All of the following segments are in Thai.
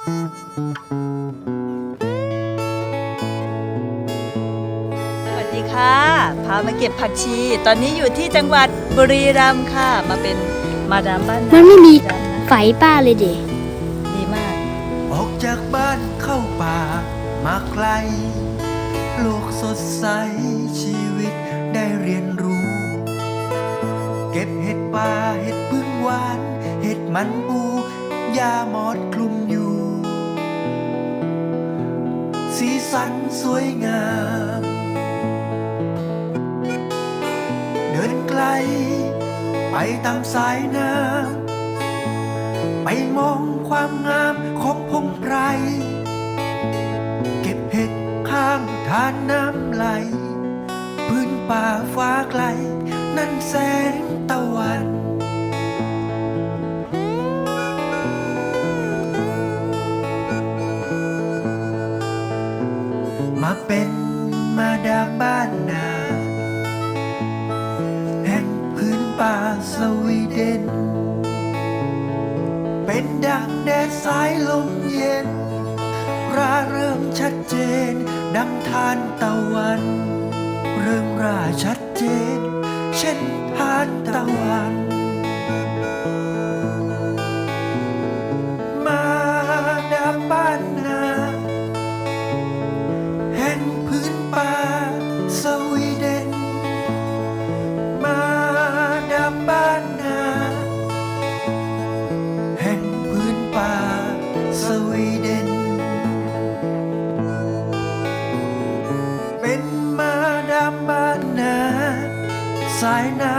สวัสดีค่ะ พามาเก็บผักชี ตอนนี้อยู่ที่จังหวัดบุรีรัมย์ค่ะ มาเป็นมาดามบ้านมันไม่มีบุรีรัย์นะไฟป้าเลยเด็ดีมาก ออกจากบ้านเข้าป่ามาไกล โลกสดใสชีวิตได้เรียนรู้ เก็บเห็ดป่าเห็ดพึ่งหวาน เห็ดมันปูยาหมอดคลุมอยู่ สันสวยงาม เดินไกล ไปตามสายน้ำไปมองความงามของพงไพร เก็บเห็ดข้างทานน้ำไหล พื้นป่าฟ้าไกล นั่นแสงตะวัน เป็นมาดามบ้านนาแห่งพื้นป่าสวีเดน เป็นดังแดดสายลมเย็นราเริ่มชัดเจน ดังทานตะวัน เริ่มราชัดเจน เช่นทานตะวัน วีเดน เป็นมาดามบ้านนาสายน้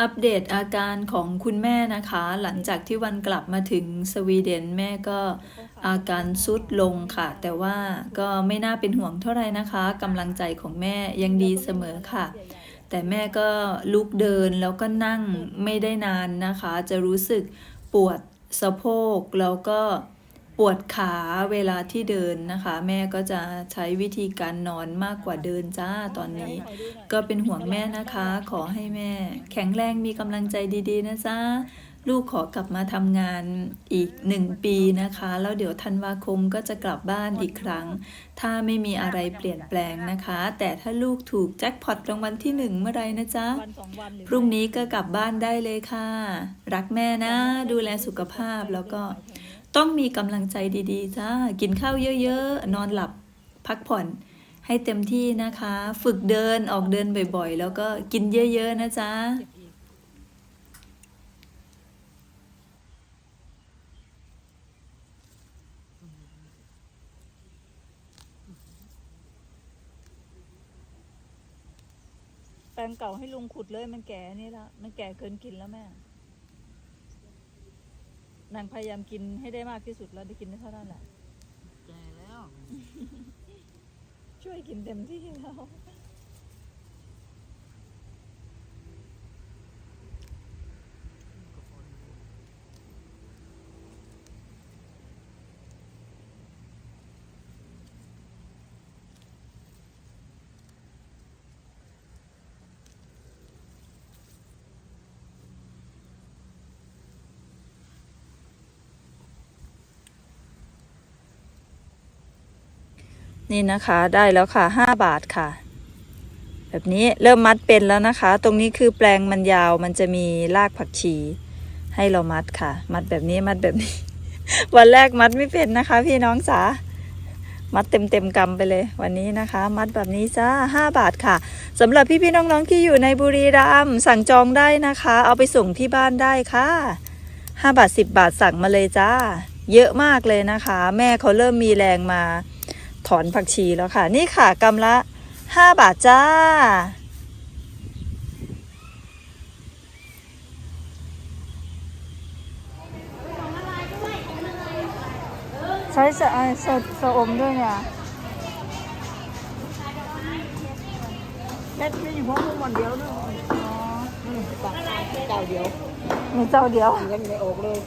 อัปเดตอาการของคุณแม่นะคะ หลังจากที่วันกลับมาถึงสวีเดนแม่ก็อาการซุดลงค่ะ แต่ว่าก็ไม่น่าเป็นห่วงเท่าไหร่นะคะกำลังใจของแม่ยังดีเสมอค่ะ แต่แม่ก็ลุกเดินแล้วก็นั่งไม่ได้นานนะคะ จะรู้สึกปวดสะโพกแล้วก็ ปวดขาเวลาที่เดินนะคะ แม่ก็จะใช้วิธีการนอนมากกว่าเดินจ้าตอนนี้ ก็เป็นห่วงแม่นะคะ ขอให้แม่ แข็งแรงมีกำลังใจดีๆ นะจ๊ะลูกขอกลับมาทำงานอีกหนึ่งปีนะคะ แล้วเดี๋ยวธันวาคมก็จะกลับบ้านอีกครั้ง ถ้าไม่มีอะไรเปลี่ยนแปลงนะคะ แต่ถ้าลูกถูกแจ็คพอตรางวัลที่หนึ่งเมื่อไรนะจ๊ะ พรุ่งนี้ก็กลับบ้านได้เลยค่ะ รักแม่นะ ดูแลสุขภาพแล้วก็ ต้องมีกำลังใจดีๆจ้ากินข้าวเยอะๆ นอนหลับพักผ่อนให้เต็มที่นะคะ ฝึกเดินออกเดินบ่อยๆ แล้วก็กินเยอะๆ นะจ๊ะแปลงเก่าให้ลุงขุดเลยมันแก่นี่ละมันแก่เกินกินแล้วแม่ นางพยายามกินให้ได้มากที่สุดแล้วได้กินได้เท่านั้นแหละ แก่แล้ว ช่วยกินเต็มที่แล้ว นี่นะคะได้แล้วค่ะห้าบาทค่ะ แบบนี้เริ่มมัดเป็นแล้วนะคะ ตรงนี้คือแปลงมันยาวมันจะมีรากผักชี ให้เรามัดค่ะ มัดแบบนี้มัดแบบนี้ วันแรกมัดไม่เป็นนะคะ พี่น้องจ๋ามัดเต็มเต็มกำไปเลย วันนี้นะคะ มัดแบบนี้จ้าห้าบาทค่ะสำหรับพี่พี่ๆน้องๆที่อยู่ในบุรีรัมย์สั่งจองได้นะคะ เอาไปส่งที่บ้านได้ค่ะห้าบาทสิบบาทสั่งมาเลยจ้า เยอะมากเลยนะคะ แม่เขาเริ่มมีแรงมา ถอนผักชีแล้วค่ะ นี่ค่ะกำละห้าบาทจ้า ใช้สะสดสะอมด้วยเนี่ยเล็ดไม่อยู่เพราะมันเดียวเนาะเจ้าเดียวไม่เจ้าเดียวยังไม่ออกเลย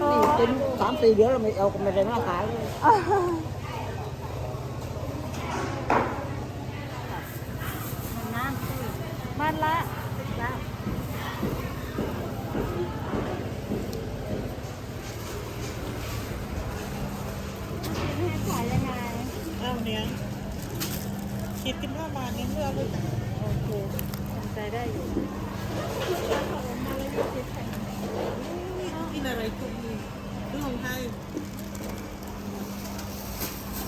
นี่เป็นสามสี่เดียวเราไม่เอาก็ไม่ได้มาขายเลย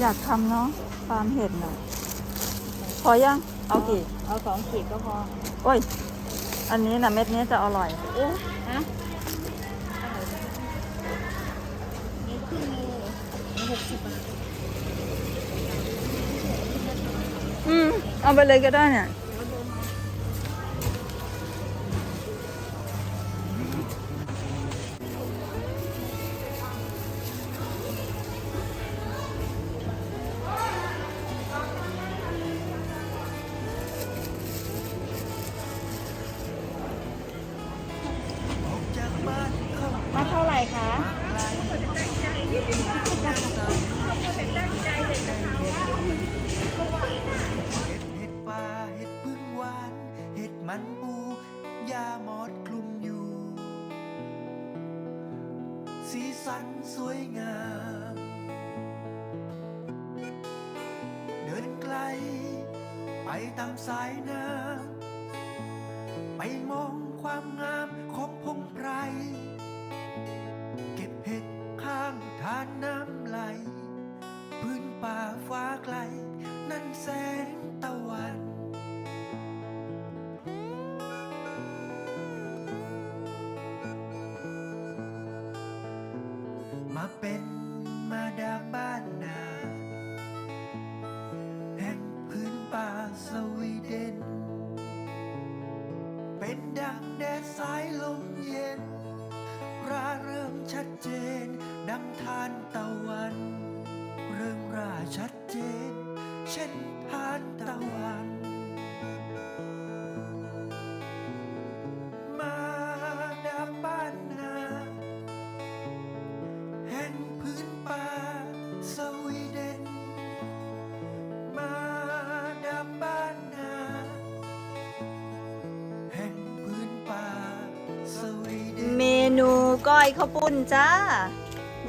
อยากทำเนาะฟาร์มเห็ดน่ะพอยัง เอากี่ เอาสองขีดก็พอโอ้ย อันนี้นะเม็ดนี้จะอร่อยฮะอืม เอาไปเลยก็ได้เนี่ย ล ไปตามสายน้ำไปมองความงามของพงไพร เก็บเห็ดข้างทานน้ำ ดังทานตะวัน เริ่มราชัดเจน เช่นทานตะวัน มาดาบ้านนาแห่งพื้นป่าสวีเดน มาดาบ้านนาแห่งพื้นป่าสวีเดน เมนูก้อยข้าวปุ้นจ้า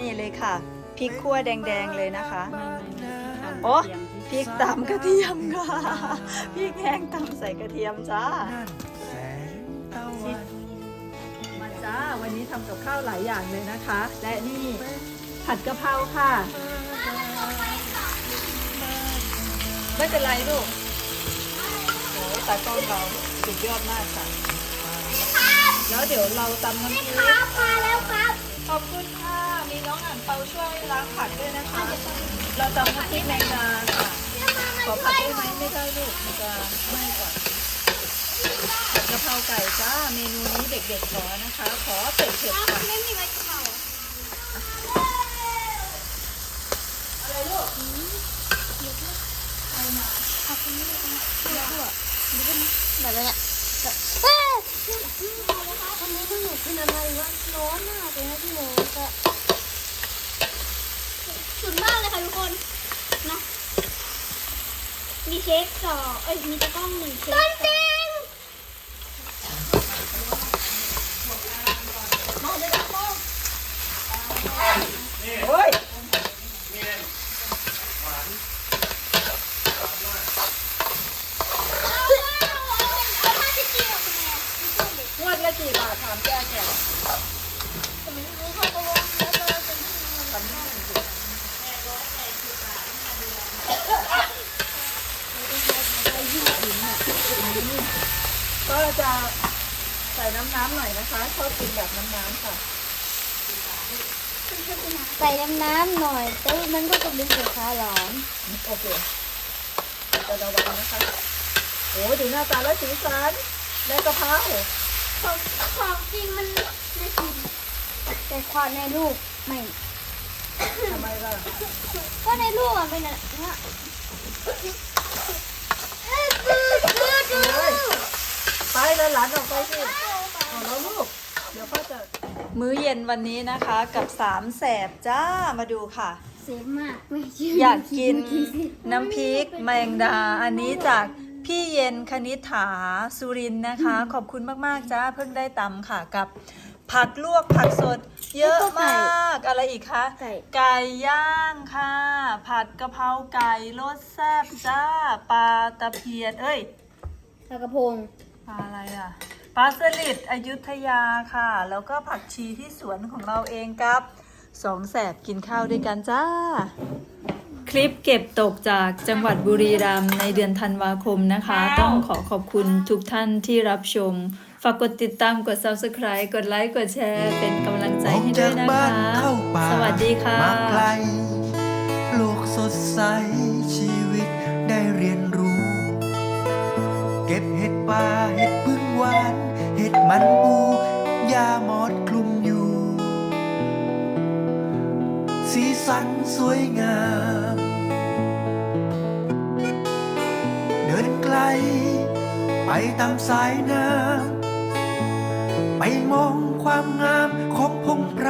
นี่เลยค่ะพริกขั่วแดงๆเลยนะคะโอ้พริกตำกระเทียมค่ะพริกแห้งตำใส่กระเทียมจ้ามาจ้าวันนี้ทำกับข้าวหลายอย่างเลยนะคะ และนี่ผัดกะเพราค่ะไม่เป็นไรลูกโอ้ตากล้องเราสุดยอดมากค่ะ แล้วเดี๋ยวเราตำน้ำพริกมาแล้วครับ ขอบคุณค่ะ น้องอ่านเปาช่วยล้างผักด้วยนะคะ เราตำน้ำพริกแมงดาค่ะ ขอผัดได้ไหมไม่ได้ลูกมันจะไม้ก่อนผัดกะเพราไก่จ้า เมนูนี้เด็กๆขอนะคะ ขอเผ็ดๆค่ะไม่มีใบกะเพราอะไรลูกเยอะมากไปมาผักนี่เยอะมากดูกันแบบนี้เฮ้ยทำไมต้องหนูกินอะไรวะร้อนมากเลยนะพี่โมก็สุดมากเลยค่ะทุกคนนะมี เค้กสองเอ้ยมีตะกล้องหนึ่งเค้กต้นจริง โอ้ย เอาผ้าเช็ดเกียวทำไมอะ งวดละกี่บาทถามแกแก ทำไมไม่รู้เขาก็ว่าแล้วก็เป็น ก็จะใส่น้ำน้ำๆหน่ อยนะคะชอบกินแบบน้ำน้ำๆค่ะใส่น้ำน้ำหน่อยแต่ว่ามันก็จะเป็นสีขาวหลอนโอเคจะระวังนะคะโอ้ดูหน้าตาแล้วสีสันและกะเพราของของจริงมันไม่กินแต่ความในรูปไม่ทำไมล่ะก็ในรูปมันเป็นอะไรนะเอ้ยดูดูดูไปแล้วหลานออกไปสิเอาแล้วลูก เดี๋ยวพ่อจะ มื้อเย็นวันนี้นะคะ กับสามแสบจ้ามาดูค่ะเซฟมากไม่เชื่ออยากกินน้ำพริกแมงดา อันนี้จากพี่เย็นคณิษฐาสุรินทร์นะคะ ขอบคุณมากๆจ้าเพิ่งได้ตำค่ะกับ ผักลวกผักสดเยอะมากอะไรอีกคะ ไก่ ไก่ย่างค่ะ ผัดกะเพราไก่รสแซ่บจ้าปลาตะเพียนเอ้ย ปลากระพงปลาอะไรอะ ปลาสลิดอยุธยาค่ะ แล้วก็ผักชีที่สวนของเราเองครับสองแสบกินข้าวด้วยกันจ้า คลิปเก็บตกจากจังหวัดบุรีรัมย์ในเดือนธันวาคมนะคะ ต้องขอขอบคุณทุกท่านที่รับชม ฝากกดติดตามกด subscribe กดไลค์กดแชร์ เป็นกำลังใจออกให้ด้จาวยกนะบ้าคะนเข้าป่าสวัสดีค่ะมาไกลโลกสดใสชีวิตได้เรียนรู้ เก็บเห็ดป่าเห็ด มันปูยาหมอดคลุมอยู่ สีสันสวยงาม เดินไกล ไปตามสายน้ำไปมองความงามของพงไพร